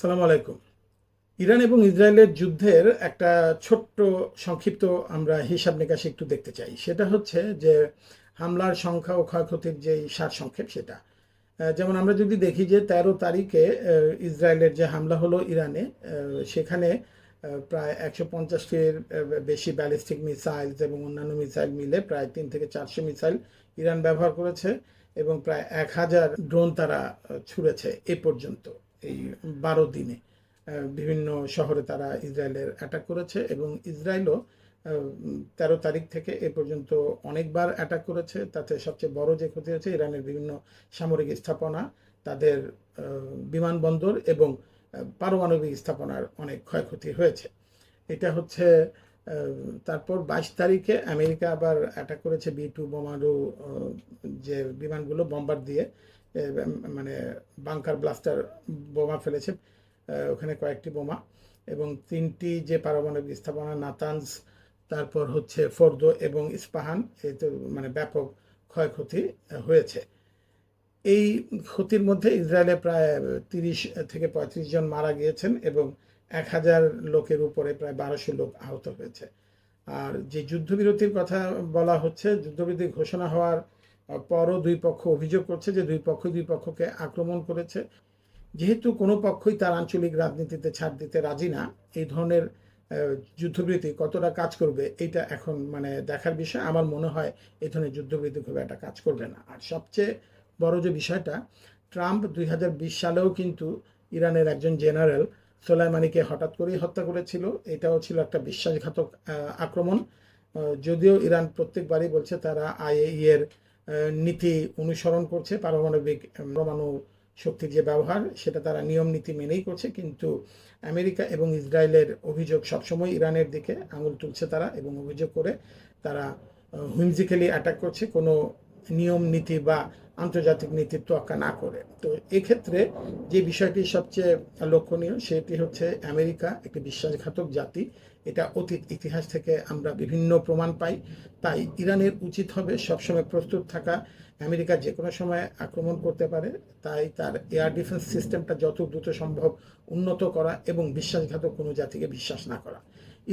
সালাম আলাইকুম। ইরান এবং ইসরায়েলের যুদ্ধের একটা ছোট্ট সংক্ষিপ্ত আমরা হিসাব নিকাশ একটু দেখতে চাই। সেটা হচ্ছে যে হামলার সংখ্যা ও ক্ষয়ক্ষতির যে সার সংক্ষেপ সেটা। যেমন আমরা যদি দেখি যে তেরো তারিখে ইসরায়েলের যে হামলা হলো ইরানে সেখানে প্রায় একশো পঞ্চাশটির বেশি ব্যালিস্টিক মিসাইল এবং অন্যান্য মিসাইল মিলে প্রায় তিন থেকে চারশো মিসাইল ইরান ব্যবহার করেছে এবং প্রায় এক হাজার ড্রোন তারা ছুঁড়েছে এ পর্যন্ত। এই বারো দিনে বিভিন্ন শহরে তারা ইসরায়েলের অ্যাটাক করেছে এবং ইসরায়েলও তেরো তারিখ থেকে এ পর্যন্ত অনেকবার অ্যাটাক করেছে। তাতে সবচেয়ে বড় যে ক্ষতি হয়েছে ইরানের বিভিন্ন সামরিক স্থাপনা, তাদের বিমানবন্দর এবং পারমাণবিক স্থাপনার অনেক ক্ষয়ক্ষতি হয়েছে। এটা হচ্ছে তারপর বাইশ তারিখে আমেরিকা আবার অ্যাটাক করেছে বি টু বোমারু যে বিমানগুলো বম্বার দিয়ে মানে বাংকার ব্লাস্টার বোমা ফেলেছে ওখানে কয়েকটি বোমা এবং তিনটি যে পারমাণবিক স্থাপনা নাতানজ, তারপর হচ্ছে ফোর্দো এবং ইস্পাহান তো মানে ব্যাপক ক্ষয়ক্ষতি হয়েছে। এই ক্ষতির মধ্যে ইসরায়েলে প্রায় তিরিশ থেকে পঁয়ত্রিশ জন মারা গিয়েছেন এবং এক হাজার লোকের উপরে প্রায় বারোশো লোক আহত হয়েছে। আর যে যুদ্ধবিরতির কথা বলা হচ্ছে যুদ্ধবিরতি ঘোষণা হওয়ার পরও দুই পক্ষ অভিযোগ করছে যে দুই পক্ষ দুই পক্ষকে আক্রমণ করেছে। যেহেতু কোনো পক্ষই তার আঞ্চলিক রাজনীতিতে ছাড় দিতে রাজি না এই ধরনের আহ, যুদ্ধবিরতি কতটা কাজ করবে এটা এখন মানে দেখার বিষয়। আমার মনে হয় এই ধরনের যুদ্ধবিরতি খুব একটা কাজ করবে না। আর সবচেয়ে বড় যে বিষয়টা ট্রাম্প দুই হাজার বিশ সালেও কিন্তু ইরানের একজন জেনারেল সোলাইমানিকে হঠাৎ করেই হত্যা করেছিল, এটাও ছিল একটা বিশ্বাসঘাতক আক্রমণ। যদিও ইরান প্রত্যেকবারই বলছে তারা আইএই এর নীতি অনুসরণ করছে, পারমাণবিক পরমাণু শক্তির যে ব্যবহার, সেটা তারা নিয়ম নীতি মেনেই করছে, কিন্তু আমেরিকা এবং ইসরায়েলের অভিযোগ সবসময় ইরানের দিকে আঙুল তুলছে তারা এবং অভিযোগ করে তারা হুইমজিক্যালি অ্যাটাক করছে। কোনো নিয়ম নীতি বা আন্তর্জাতিক নীতির তোয়াক্কা না করে। তো এক্ষেত্রে যে বিষয়টি সবচেয়ে লক্ষণীয় সেটি হচ্ছে আমেরিকা একটি বিশ্বাসঘাতক জাতি এটা অতীত ইতিহাস থেকে আমরা বিভিন্ন প্রমাণ পাই। তাই ইরানের উচিত হবে সবসময় প্রস্তুত থাকা। আমেরিকা যে কোনো সময় আক্রমণ করতে পারে, তাই তার এয়ার ডিফেন্স সিস্টেমটা যত দ্রুত সম্ভব উন্নত করা এবং বিশ্বাসঘাতক কোনো জাতিকে বিশ্বাস না করা।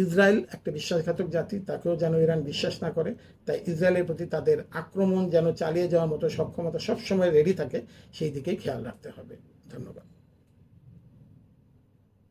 ইসরায়েল একটা বিশ্বাসঘাতক জাতি, তাকেও যেন ইরান বিশ্বাস না করে। তাই ইসরায়েলের প্রতি তাদের আক্রমণ যেন চালিয়ে যাওয়ার মতো সক্ষমতা সবসময় রেডি থাকে, সেই দিকেই খেয়াল রাখতে হবে। ধন্যবাদ।